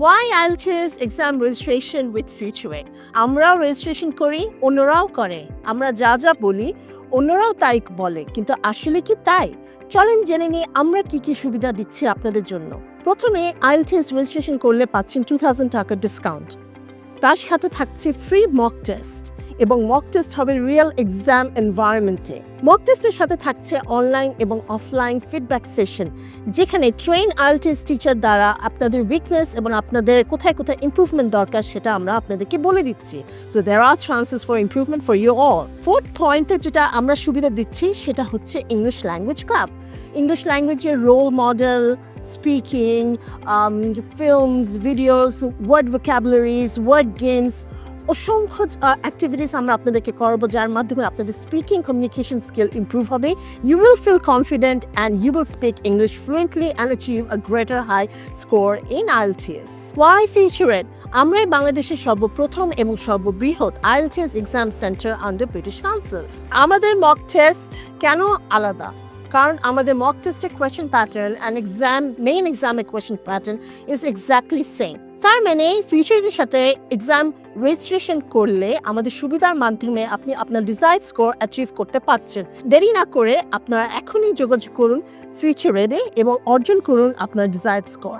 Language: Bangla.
Why IELTS exam registration with ফিউচারে আমরাও রেজিস্ট্রেশন করি অন্যরাও করে আমরা যা যা বলি অন্যরাও তাই বলে কিন্তু আসলে কি তাই চলেন জেনে নিই আমরা কি কি সুবিধা দিচ্ছি আপনাদের জন্য প্রথমে আইএলটিএস রেজিস্ট্রেশন করলে পাচ্ছেন টু থাউজেন্ড টাকা ডিসকাউন্ট তার সাথে থাকছে ফ্রি মক টেস্ট এবং মক টেস্ট হবে রিয়েল এক্সাম এনভায়রনমেন্টে মক টেস্টের সাথে থাকছে অনলাইন এবং অফলাইন ফিডব্যাক সেশন যেখানে ট্রেন আইএলটিএস টিচার দ্বারা আপনাদের উইকনেস এবং আপনাদের কোথায় কোথায় ইমপ্রুভমেন্ট দরকার সেটা আমরা আপনাদেরকে বলে দিচ্ছি। So there are chances for improvement for you all fourth পয়েন্টে যেটা আমরা সুবিধা দিচ্ছি সেটা হচ্ছে English language club English ল্যাঙ্গুয়েজের role model speaking films videos word vocabularies word games অসংখ্য অ্যাক্টিভিটিস আমরা আপনাদেরকে করব, যার মাধ্যমে আপনাদের স্পিকিং কমিউনিকেশন স্কিল ইমপ্রুভ হবে। You will feel confident and you will speak English fluently and achieve a greater high score in IELTS why Future Ed আমরাই বাংলাদেশের সর্বপ্রথম এবং সর্ববৃহৎ IELTS exam center under British Council আমাদের মক টেস্ট কেন আলাদা? কারণ আমাদের মক টেস্টের question pattern and exam main এক্সামের question pattern is exactly same তার মানে ফিউচারের সাথে এক্সাম রেজিস্ট্রেশন করলে আমাদের সুবিধার মাধ্যমে আপনি আপনার ডিজাইড স্কোর অ্যাচিভ করতে পারছেন। দেরি না করে আপনারা এখনই যোগাযোগ করুন ফিউচারে এবং অর্জন করুন আপনার ডিজাইড স্কোর